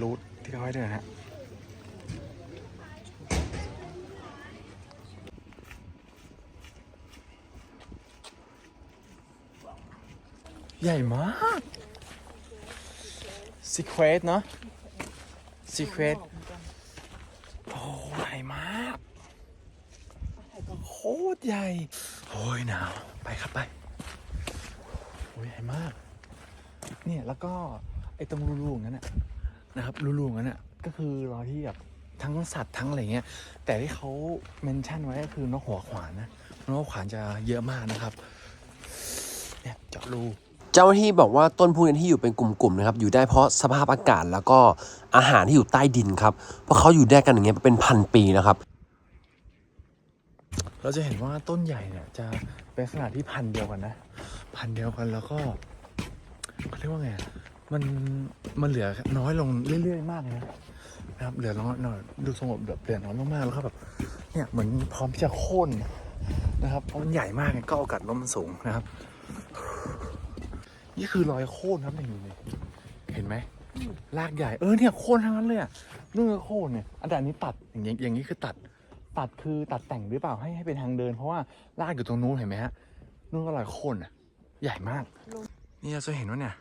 รูทที่เขาให้เดินฮะใหญ่มากซีเควสเนาะซีเควสโอ้ใหญ่มาก โคตรใหญ่ โอ้ยหนาว ไปครับไป โอ้ยใหญ่มาก เนี่ย แล้วก็ ไอ้ตรงรูๆอย่างนั้นน่ะ นะครับรูๆอย่างนั้นน่ะก็คือรอยที่แบบทั้งสัตว์ทั้งอะไรเงี้ย แต่ที่เขาเมนชั่นไว้ก็คือนกหัวขวานนะนกหัวขวานจะเยอะมากนะครับเนี่ยเจาะรูเจ้าหน้าที่บอกว่าต้นพวกนี้ที่อยู่เป็นกลุ่มๆนะครับอยู่ได้เพราะสภาพอากาศแล้วก็อาหารที่อยู่ใต้ดินครับเพราะเขาอยู่ได้กันอย่างเงี้ยเป็นพันปีนะครับ เราจะเห็นว่าต้นใหญ่เนี่ยจะเป็นขนาดที่พันธุ์เดียวกันนะ พันธุ์เดียวกันแล้วก็เขาเรียกว่าไงอะ มันมันเหลือน้อยลงเรื่อย ๆ มากเลยนะนะครับเหลือน้อยหน่อยดูสงบแบบเหลือน้อยมากๆแล้วก็แบบเนี่ยเหมือนพร้อมที่จะโค่นนะครับเพราะมันใหญ่มากไงก็โอกาสล้มมันสูงนะครับ นี่คือรอยโค่นครับนี่นี่เห็นไหมรากใหญ่เออเนี่ยโค่นทั้งนั้นเลยอะนู่นก็โค่นเนี่ยอันแต่อันนี้ตัดอย่างนี้อย่างนี้คือตัดตัดคือตัดแต่งหรือเปล่าให้ให้เป็นทางเดิน เพราะว่าลากอยู่ตรงนู้นเห็นไหมฮะนู่นก็รอยโค่นอะใหญ่มาก นี่เราจะเห็นว่าเนี่ย